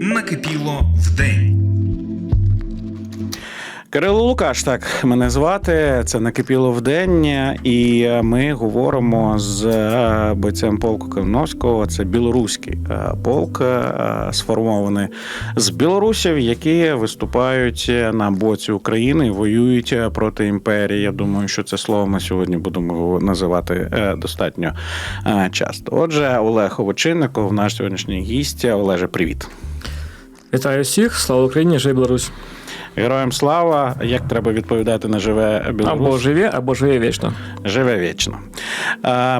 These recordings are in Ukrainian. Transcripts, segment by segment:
накипіло вдень. Кирило Лукаш, так мене звати. Це накипіло в день, і ми говоримо з е, бойцем полку Кивновського. Це білоруський е, полк, е, сформований з білорусів, які виступають на боці України воюють проти імперії. Я думаю, що це слово ми сьогодні будемо називати достатньо часто. Отже, Олег Овочинников, наш сьогоднішній гість. Олеже, привіт. Вітаю всіх, слава Україні, жив Білорусь. Героям слава! Як треба відповідати на живе Білорусь? Або живе, або живе вічно. Живе вічно.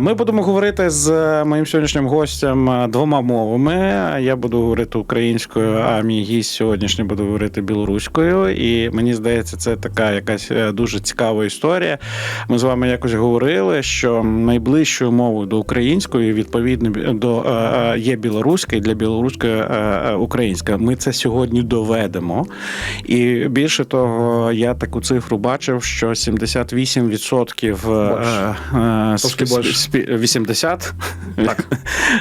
Ми будемо говорити з моїм сьогоднішнім гостем двома мовами. Я буду говорити українською, а мій гість сьогоднішній буде говорити білоруською. І мені здається, це така якась е, дуже цікава історія. Ми з вами якось говорили, що найближчою мовою до української відповідно до е, е, є білоруська і для білоруської українська. Ми це сьогодні доведемо. І більше того, я таку цифру бачив, що 78% е, е, Трошки більше. спі- 80? Так.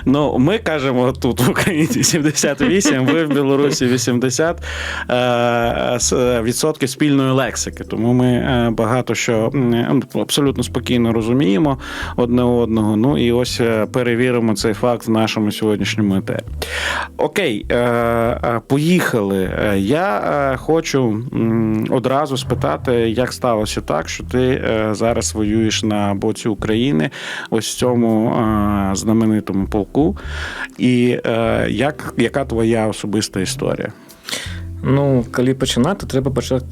Ну, ми кажемо тут в Україні 78, ви в Білорусі 80 е, відсотків спільної лексики. Тому ми багато що абсолютно спокійно розуміємо одне одного. Ну і ось перевіримо цей факт в нашому сьогоднішньому етері. Окей, поїхали. Я хочу одразу спитати, як сталося так, що ти е, зараз воюєш на боці України, ось в цьому е, знаменитому полку. І е, як, яка твоя особиста історія? Ну, коли починати, треба почати,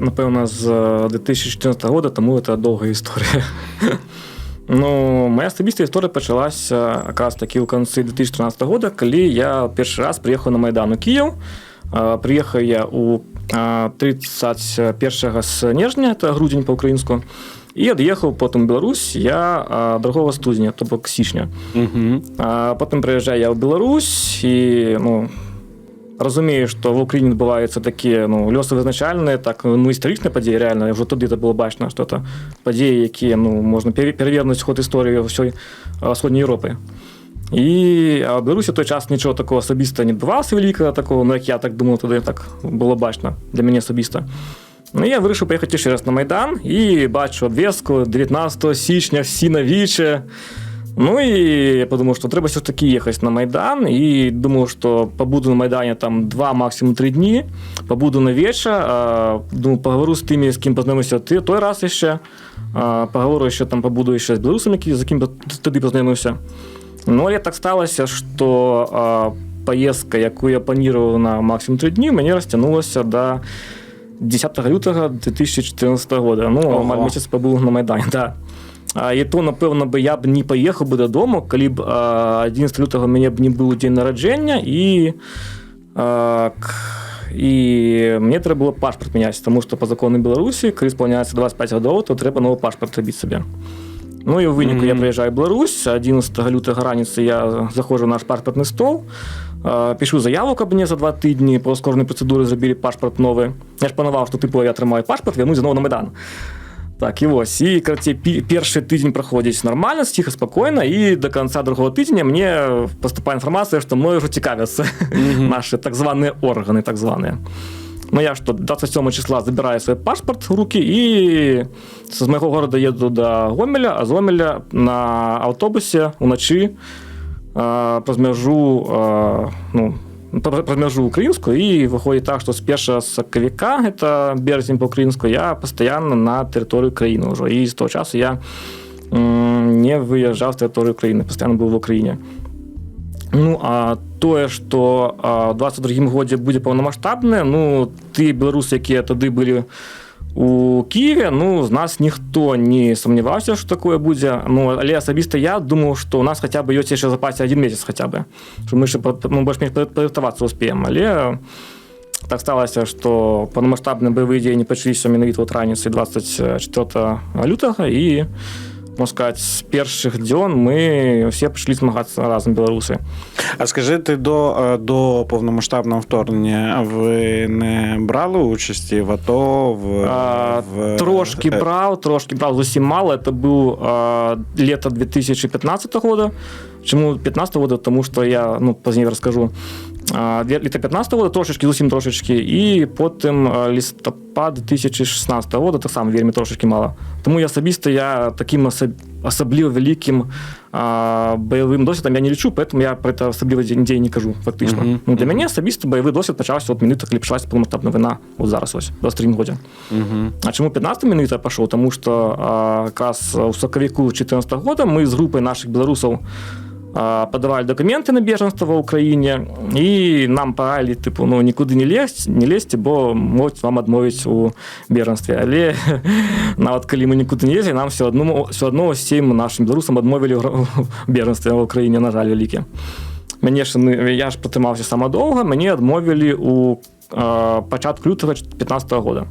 напевно, з е, 2014 року, тому це довга історія. Ну, моя особиста історія почалася якраз таки у кінці 2013 року, коли я перший раз приїхав на Майдан у Київ. Е, Приїхав я у е, 31 снежня, це грудень по-українську, і від'їхав потім в Білорусь я е, 2 студня, тобто січня. Угу. А потім приїжджаю я в Білорусь і ну, розумію, що в Україні відбуваються такі ну, льосовизначальні, так, ну, історичні події, реально, вже тоді це було бачно, що це події, які ну, можна перевернути ход історії всієї а, Сходньої Європи. І в Білорусі в той час нічого такого особисто не відбувалося великого, такого, ну як я так думав, тоді так було бачно для мене особисто. Ну, я вирішив поїхати ще раз на Майдан і бачу обв'язку 19 січня всі на. Ну і я подумав, що треба все ж таки їхати на Майдан. І думав, що побуду на Майдані там два, максимум три дні. Побуду на вечір. Думаю, поговорю з тими, з ким познайомився той раз ще. Поговорю ще там побуду ще з білорусами, які- з ким тоді познайомився. Ну, але так сталося, що поїздка, яку я планував на максимум три дні, мені розтягнулася до 10 лютого 2014 року. Ну. Ого. місяць побув на Майдані. Да. А, І то, напевно, би я б не поїхав би додому, коли б 11 лютого мене б не був день народження, і, а, к- і мені треба було паспорт міняти, тому що по закону Білорусі, коли сповняється 25 років, то треба новий паспорт робити собі. Ну і в виніку Мгм. я приїжджаю в Білорусь, 11 лютого раніці я заходжу в наш паспортний стол, пишу заяву, мені за два тижні по скорній процедурі зробили паспорт новий. Я ж планував, що типу я тримаю паспорт, вернусь знову на Майдан. Так, і ось. І короче, перший тиждень проходить нормально, тихо, спокійно, і до кінця другого тижня мені поступає інформація, що мною вже цікавляться наші так звані органи, так звані. Ну, я що 27 числа забираю свій паспорт в руки і з моєго города їду до Гомеля, а з Гомеля на автобусі вночі е, прозмержу, е, ну, про- прозмержу українську, і виходить так, що з 1 соковика, це березень по-українську, я постійно на території України вже. І з того часу я не виїжджав з території України, постійно був в Україні. Ну, а тое, што а, ў 22 годзе будзе паўнамасштабнае, ну ты беларусы, якія тады былі у Киеве, ну з нас ніхто не сумняваўся, што такое будзе. Ну, але асабіста я думаў, што у нас хаця бы ёсць яшчэ запасе адзін месяц хаця бы. Што мы яшчэ пад- ну, больш-менш падрыхтавацца успеем, але так сталася, што паўнамасштабныя баявыя дзеянні пачаліся менавіта ў раніцы 24 лютага і можна сказати, з перших дзён ми всі пішли змагатися разом білоруси. А скажи, ти до, е, до повномасштабного вторгнення ви не брали участі в АТО? В, А, в... Трошки е, брав, трошки брав зовсім мало. Це був а, літо 2015 года. Чому 15 года? Тому що я ну, пізніше розкажу. Літа 15 року, трошечки, зовсім трошечки, і потім листопад 2016 року, так само вельми трошечки мало. Тому я особисто я таким особ- особливо великим а, бойовим досвідом я не лічу, тому я про це особливо ніде не кажу, фактично. Мгм, Ну, для мене особисто бойовий досвід почався от минута, коли почалася повномасштабна війна, от зараз ось, 23 годі. Угу. А чему 15 минут я пошел? Потому что а, как раз в соковику 2014 года мы с группой наших белорусов падавалі дакументы на бежанства ва ўкраіне і нам паралі тыпу ну нікуды не лезь не лезьце бо могуць вам адмовіць у бежанстве але нават калі мы нікуды не лезі нам все адно все адно сем нашим беларусам адмовілі бежанстве ва ўкраіне на жаль вялікі мяне ж ну, я ж патрымаўся сама доўга мяне адмовілі у пачатку лютага 15 -го года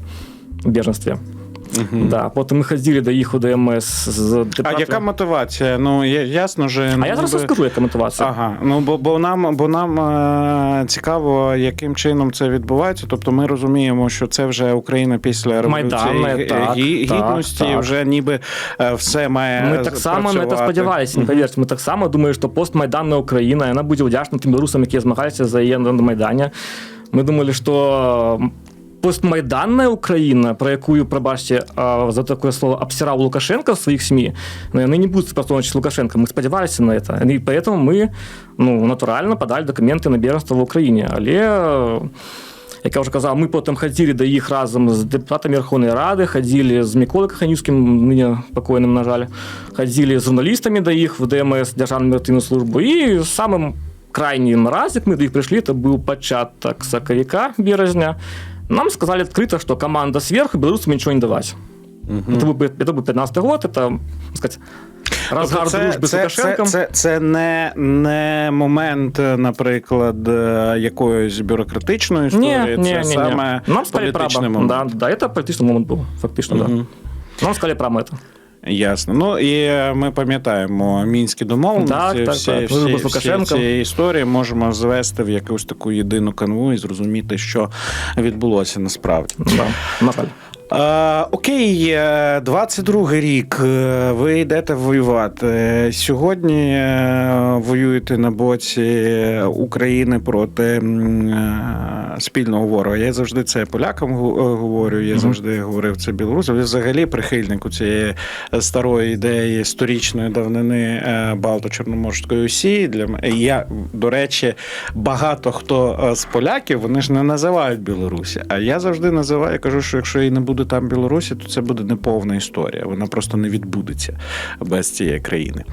бежанстве беженстві. Да, потім ми ходили до їх у ДМС з А яка мотивація? Ну, я- ясно же. А я зараз ніби- розкажу, яка мотивація. Ага, ну бо, бо нам, бо нам е, цікаво, яким чином це відбувається. Тобто ми розуміємо, що це вже Україна після революції Майдана, так, Гі- так, гідності, так. вже ніби е, все має. Ми так само на це сподівалися. Повірте, ми так само думаємо, що постмайданна Україна, вона буде вдячна тим білорусам, які змагалися за її на Майдані. Ми думали, що постмайданна Україна, про яку, пробачте, за таке слово обсирав Лукашенко в своїх СМІ, ну, вони не будуть способствовать Лукашенко. Ми сподівалися на це. І поэтому ми ну, натурально подали документи на беженство в Україні. Але як я вже казав, ми потім ходили до їх разом з депутатами Верховної Ради, ходили з Миколою Каханівським, нині покойним, на жаль, ходили з журналістами до їх в ДМС, Державну міграційну службу. І самим крайнім раз, як ми до їх прийшли, це був початок соковика березня. Нам сказали відкрито, що команда зверху білорусам нічого не давати. Это, был, это был 15 год, это, так сказать, разгар Тобто дружби з це, це, Лукашенком. це, це не, не момент, е, наприклад, е, якоїсь бюрократичної історії, Ні, це ні, ні, саме ні. Нам сказали політичний право. момент. Да, да, это політичний момент був, фактично, Мгм. да. Нам сказали право это. Ясно. Ну і е, ми пам'ятаємо мінські домовленості. Так, так, всі, так. всі, всі ці історії можемо звести в якусь таку єдину канву і зрозуміти, що відбулося насправді. Так, на жаль. Е, окей, е, 22 рік. е, Ви йдете воювати. Сьогодні е, воюєте на боці України проти е, спільного ворога. Я завжди це полякам говорю. Я завжди говорив це білорусам. Я взагалі прихильник у цієї старої ідеї сторічної давнини Балто-Чорноморської Осі. Для я, до речі, багато хто з поляків вони ж не називають Білорусі. А я завжди називаю, кажу, що якщо і не буде там Білорусі, то це буде неповна історія. Вона просто не відбудеться без цієї країни.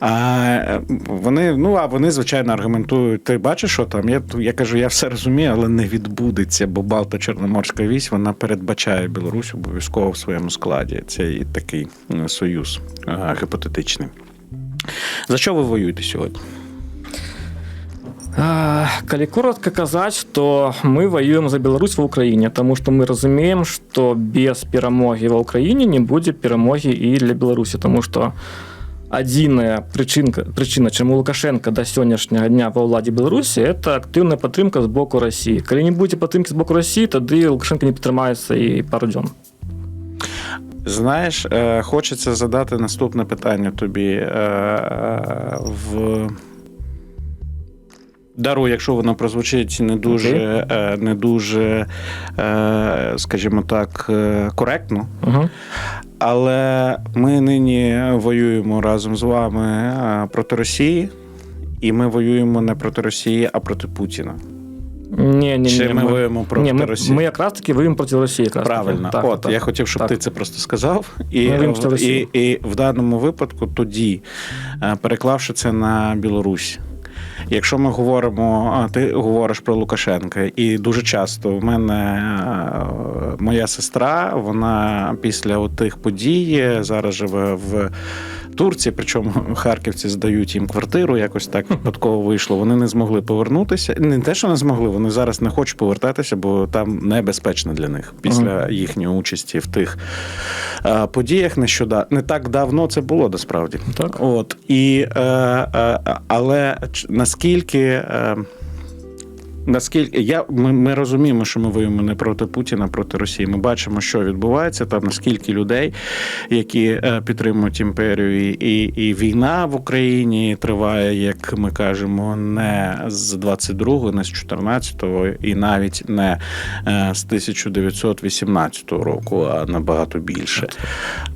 А вони, ну а вони, звичайно, аргументують: ти бачиш, що там? Я, я кажу, я все розумію, але не відбудеться, бо Балто-Чорноморська вісь вона передбачає Білорусь обов'язково в своєму складі. Це і такий е, союз е, гіпотетичний. За що ви воюєте сьогодні? А, Калі коротко казаць, то мы воюем за Беларусь ва ўкраіне, Таму што мы разумеем, што без перамогі ва ўкраіне не будзе перамогі і для Беларусі, Таму што адзіная прычынка прычына чаму лукашенко да сённяшняга дня ва ўладзе беларусі это актыўная падтрымка з боку рассіі калі не будзе падтрымкі з боку рассіі тады лукашенко не підтрымаецца і пару дзён Знаєш, е, хочеться задати наступне питання тобі е, е, в. Дару, якщо воно прозвучить не дуже, е, не дуже, е, скажімо так, е, коректно. угу. Але ми нині воюємо разом з вами проти Росії, і ми воюємо не проти Росії, а проти Путіна. не, не, Чи не, ми воюємо проти ми, Росії? ми якраз таки воюємо проти Росії. Якраз Правильно. Так, от так, я хотів, щоб так. ти це просто сказав, і, Ми проти і, і в даному випадку тоді, переклавши це на Білорусь. Якщо ми говоримо, ти говориш про Лукашенка, і дуже часто в мене е, моя сестра, вона після тих подій зараз живе в Турції, причому харківці здають їм квартиру, якось так випадково вийшло. Вони не змогли повернутися. Не те, що не змогли, вони зараз не хочуть повертатися, бо там небезпечно для них після їхньої участі в тих е, подіях. Нещодавно не так давно це було насправді. Так. От і е, е, але наскільки. Е, Наскільки я ми, ми розуміємо, що ми воюємо не проти Путіна, проти Росії. Ми бачимо, що відбувається там, наскільки людей, які е, підтримують імперію, і, і, і війна в Україні триває, як ми кажемо, не з 22-го, не з 14-го, і навіть не е, з 1918 року, а набагато більше.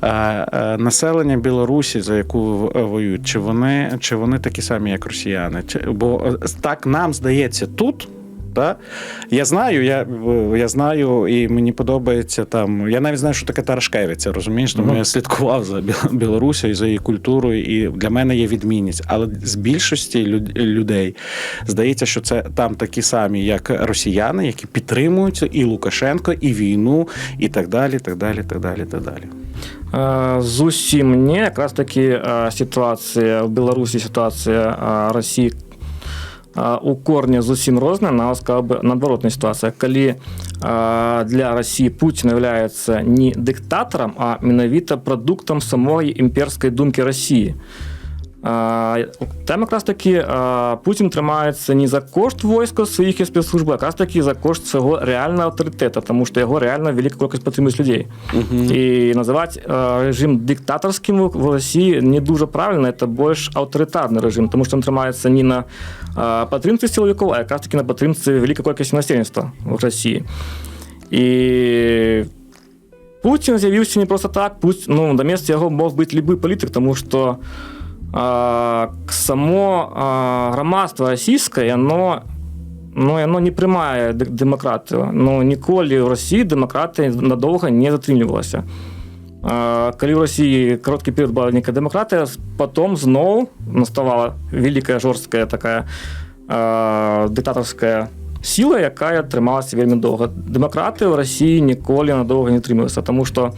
Е, населення Білорусі, за яку воюють, чи вони, чи вони такі самі, як росіяни? Чи, бо так нам здається тут. Та? Я знаю, я, я знаю, і мені подобається там. Я навіть знаю, що таке Тарашкевиця, розумієш? Тому я слідкував за Біл- Білорусією, за її культурою, і для мене є відмінність. Але з більшості люд- людей здається, що це там такі самі, як росіяни, які підтримують і Лукашенко, і війну, і так далі. так далі, так далі, так далі. Е, Зусім ні. Якраз таки е, ситуація в Білорусі, ситуація е, Росії е, у корні зовсім розне на би надворотна ситуація. Коли для Росії Путін є не диктатором, а менавіта продуктом самої імперської думки Росії. Там якраз таки Путін тримається не за кошт війська своїх спецслужб, а якраз таки за кошт свого реального авторитету, тому що його реально велика кількість підтримують людей. І називати режим диктаторським в- Росії не дуже правильно, це більш авторитарний режим, тому що він тримається не на підтримці силовиків, а якраз таки на підтримці великої кількості населення в Росії. І Путін з'явився не просто так. Пусть, ну, на місці його мог бути будь-який політик, тому що само громадство російське, воно, ну, воно не приймає демократію. Ну, ніколи в Росії демократія надовго не затримувалася. А, Коли в Росії короткий період була некая демократія, потім знову наставала велика жорстка така диктаторська сила, яка трималася вельми довго. Демократи в Росії ніколи надовго не трималися, тому що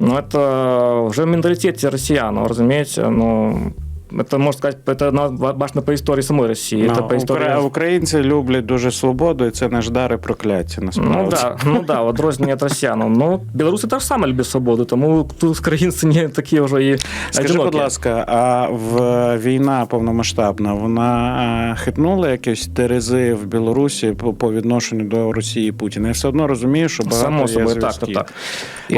ну, это уже в менталитете россиян, разумеется, ну, это, можно сказать, это на- важно по истории самой России. это Ну, по истории... Укра- Українці люблять дуже свободу, і це наш дар і прокляття. Насправді. Ну да, ну да, от розні від росіян. Ну, білоруси теж саме люблять свободу, тому тут українці не такі вже і Скажи, одинокі. будь ласка, а в війна повномасштабна вона е, хитнула якісь терези в Білорусі по, по відношенню до Росії і Путіна? Я все одно розумію, що багато Само є собою, так, так, зв'язків. так.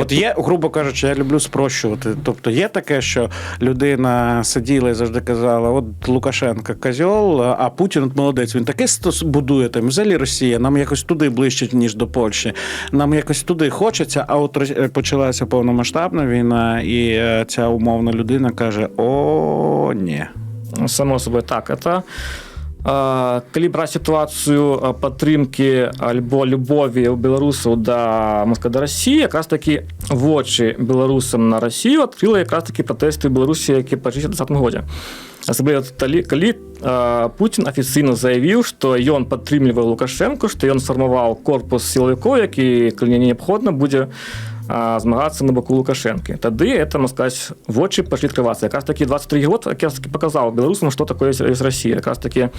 От є, грубо кажучи, я люблю спрощувати. Тобто є таке, що людина сиділа і завжди казала: от Лукашенко козьол, а Путін от молодець. Він таке будує там. Взагалі Росія, нам якось туди ближче, ніж до Польщі. Нам якось туди хочеться. А от Рос- почалася повномасштабна війна, і е, ця умовна людина каже: О, ні. Само собой так. Это калі браць сітуацыю э, падтрымкі альбо любові ў беларусаў да моска да Росіі якраз такі вочы беларусам на Росію адкрыла якраз такі пратэсты ў Беларусі які пачыся десятым годзе асабліва талі калі э, Путін афіцыйна заявіў што ён падтрымлівае лукашэнку што ён сфармаваў корпус сілавікоў які калі неабходна будзе а, змагацца на баку лукашэнкі тады это можна сказать вочы пашлі открывацца якраз такі 23 год якраз таки показаў беларусам што такое ёсць Росія якраз таки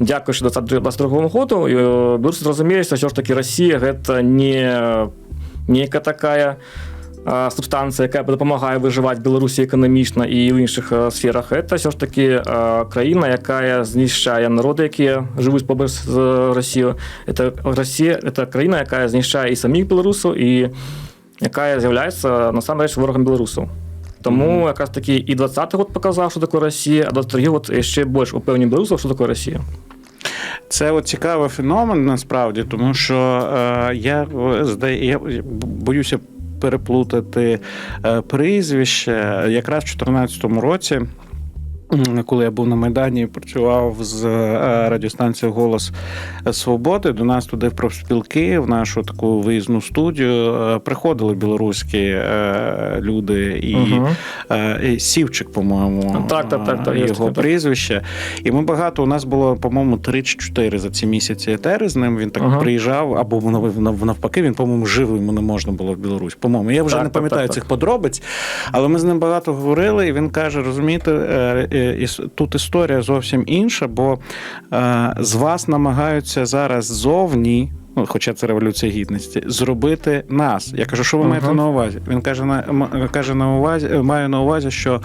дзякуючы 22 году э, беларусы зразумелі што ўсё ж таки Росія гэта не нейкая такая а, субстанцыя якая дапамагае выжываць беларусі эканамічна і ў іншых а, сферах это ўсё ж таки а, краіна якая знішчае народы якія жывуць побач з Росію это Росія это краіна якая знішчае і саміх беларусаў і якая з'яўляецца насамрэч ворагам беларусаў Таму якраз такі і 20 год паказаў што такое Росія а 23 год яшчэ больш упэўнены беларусаў што такое Росія Це от цікавий феномен насправді, тому що е, я, е, здає, я боюся переплутати е, прізвище. Якраз в 2014 році. Коли я був на Майдані і працював з е, радіостанцією Голос Свободи, до нас туди в профспілки, в нашу таку виїзну студію, е, приходили білоруські е, люди і, е, і Сівчик, по-моєму, Так, так, так, так, його так. прізвище. І ми багато, у нас було, по-моєму, 3 чи 4 за ці місяці етери з ним. Він так Ага. приїжджав, або нав- нав- навпаки, він, по-моєму, жив йому не можна було в Білорусь. По-моєму, я вже Так, не пам'ятаю так, цих так. подробиць, але ми з ним багато говорили, і він каже: розумієте, тут історія зовсім інша, бо е, з вас намагаються зараз зовні. Ну, хоча це революція гідності, зробити нас. Я кажу, що ви маєте на увазі? Він каже на каже на увазі, маю на увазі, що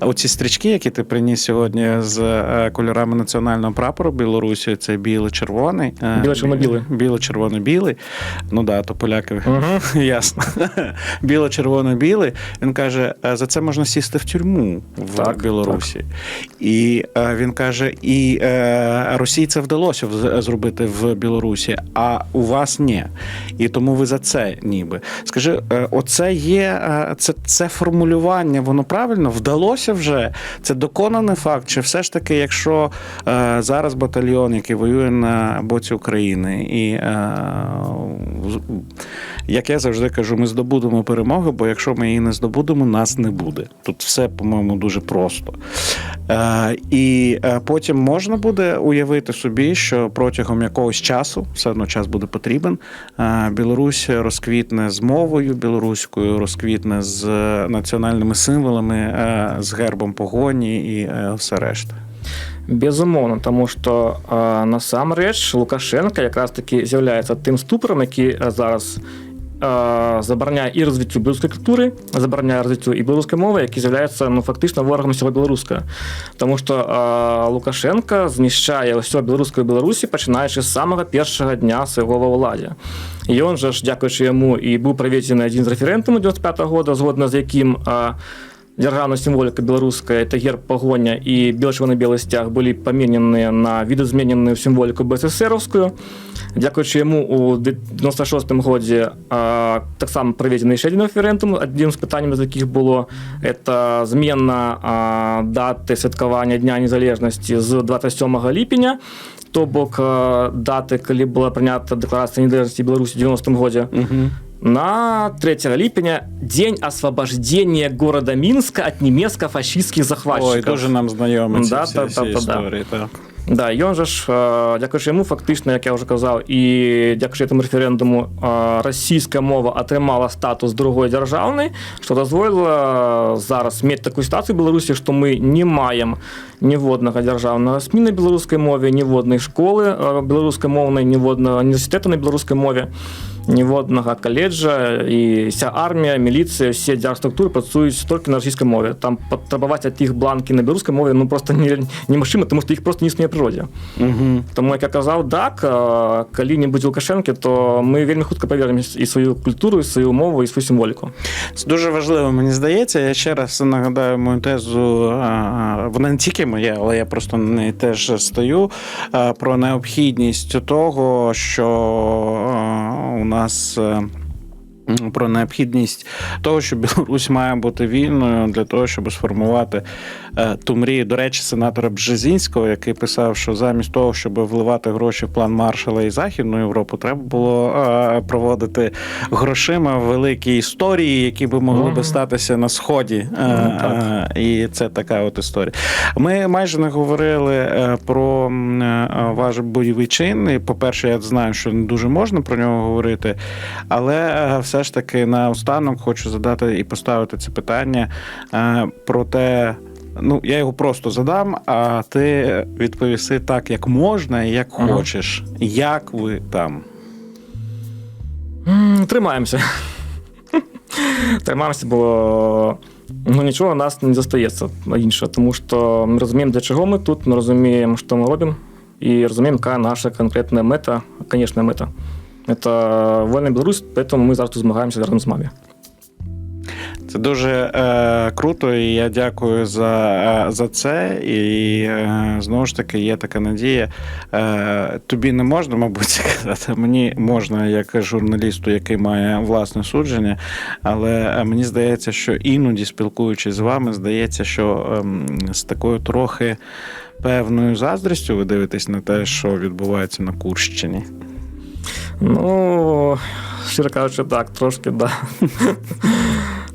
оці стрічки, які ти приніс сьогодні з е, кольорами національного прапору Білорусі, це біло-червоний. е, Біло-червоно-білий. Біло-червоно-білий. Ну да, то поляки Угу. Ясно. Біло-червоно-білий. Він каже: «Е, за це можна сісти в тюрму в Так, Білорусі. І е, він каже: і Росії це вдалося зробити в Білорусі, а у вас ні. І тому ви за це ніби. Скажи, е, оце є е, це, це формулювання, воно правильно вдалося вже? Це доконаний факт? Чи все ж таки, якщо е, зараз батальйон, який воює на боці України, і як я завжди кажу, ми здобудемо перемогу, бо якщо ми її не здобудемо, нас не буде. Тут все, по-моєму, дуже просто. І потім можна буде уявити собі, що протягом якогось часу, все одно час буде потрібен, е, Білорусь розквітне з мовою білоруською, розквітне з е, національними символами, е, з гербом погоні і все решта. Безумовно, тому що насамрэч Лукашенка якраз таки з'являється тим ступором, який зараз забороняє і розвиттю білоруської культури, забороняє розвиттю і білоруської мови, який з'являється ну, фактично ворогом всього білоруського. Тому що е, Лукашенка знищає все білоруської Білорусі, починаючи з самого першого дня свого во владі. І він же ж, дякуючи йому, і був проведений один з референдуму 95-го року, згодно з яким. Е, Державная символика белорусская, это герб погоня и бело-червоно-белый стяг были поменены на видоизмененную символику БССРовскую. Дякуючи йому у 96-му годі а, так само проведений ще один референдум. Одним з питань, з яких було це зміна а, дати святкування Дня Незалежності з 27 липня, то бок дати, коли була прийнята Декларація незалежності Білорусі в 90-му годі, Угу. на 3 липня День освобождения города Минска от немецко-фашистских захватчиков. Ой, дуже нам знайомі ці Да, всі, та- всі та- та- історії. Так. Да, він же ж, е, дякуючи йому, фактично, як я вже казав, і дякуючи цьому референдуму, е, російська мова отримала статус другої державної, що дозволило е, зараз мати таку ситуацію в Білорусі, що ми не маємо ні водного державного СМІ на білоруській мові, ні водної школи білоруськомовної, ні водного університету на білоруській мові, водного коледжа, і вся армія, міліція, всі держструктури працюють тільки на російській мові. Там потребувати від їх бланки на білоруській мові ну просто не, неможливо, тому що їх просто не існує в природі. Угу. Тому, як я казав, так, коли не буде Лукашенки, то ми вельми хутко повернемо і свою культуру, і свою мову, і свою символіку. Це дуже важливо, мені здається. Я ще раз нагадаю мою тезу. Вона не тільки моя, але я просто на неї теж стою. Про необхідність того, що у нас. Про необхідність того, що Білорусь має бути вільною для того, щоб сформувати е, ту мрію. До речі, сенатора Бжезінського, який писав, що замість того, щоб вливати гроші в план Маршала і Західну Європу, треба було е, проводити грошима великі історії, які би могли би статися на сході. Е, Ну, так. І це така от історія. Ми майже не говорили про ваш бойовий чин. І, По-перше, я знаю, що не дуже можна про нього говорити, але е, все ж таки наостанок хочу задати і поставити це питання е, про те. Ну, я його просто задам, а ти відповіси так, як можна і як Ага. хочеш. Як ви там? Тримаємося. Тримаємося, бо ну, нічого нас не застається інше, тому що ми розуміємо, для чого ми тут, ми розуміємо, що ми робимо, і розуміємо, яка наша конкретна мета, конечна мета. Це вольна Білорусь, тому ми тут змагаємося разом з мамі. Це дуже е, круто, і я дякую за, е, за це. І е, знову ж таки є така надія. Е, тобі не можна, мабуть, сказати. Мені можна, як журналісту, який має власне судження, але е, мені здається, що іноді, спілкуючись з вами, здається, що ем, з такою трохи певною заздрістю ви дивитесь на те, що відбувається на Курщині. Ну, щиро кажучи, так, трошки. Да.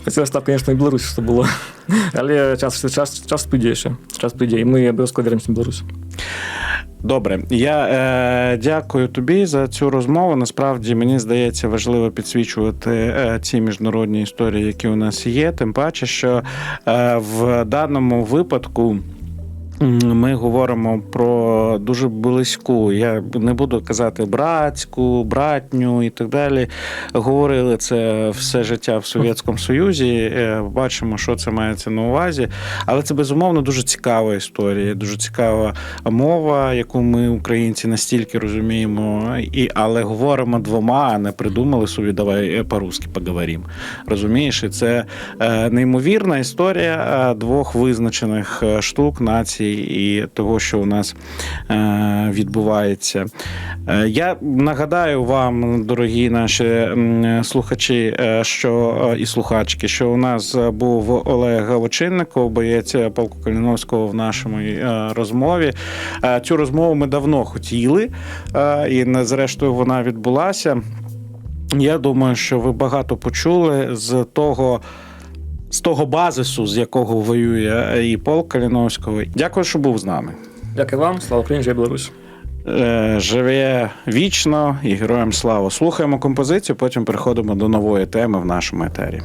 Хотілося так, звісно, і Білорусь, що було. Але час, час, час прийде ще. Час прийде, і ми обов'язково вернемося в Білорусь. Добре, я е, дякую тобі за цю розмову. Насправді мені здається важливо підсвічувати е, ці міжнародні історії, які у нас є. Тим паче, що е, в даному випадку. Ми говоримо про дуже близьку. Я не буду казати братську, братню і так далі. Говорили це все життя в Совєтському Союзі. е, Бачимо, що це мається на увазі. Але це безумовно дуже цікава історія, дуже цікава мова, яку ми, українці, настільки розуміємо, і але говоримо двома, а не придумали собі, давай е, по-русски поговоримо. Розумієш, і це е, неймовірна історія двох визначених штук, націй і того, що у нас е, відбувається. Е, Я нагадаю вам, дорогі наші слухачі, е, що і слухачки, що у нас був Олег Очинников, боєць полку Каліновського в нашому розмові. Цю розмову ми давно хотіли, і зрештою вона відбулася. Я думаю, що ви багато почули з того. З того базису, з якого воює і полк Каліновського. Дякую, що був з нами. Дякую вам, слава Україні, живе Білорусь. Е, Живе вічно і героям слава. Слухаємо композицію, потім переходимо до нової теми в нашому етері.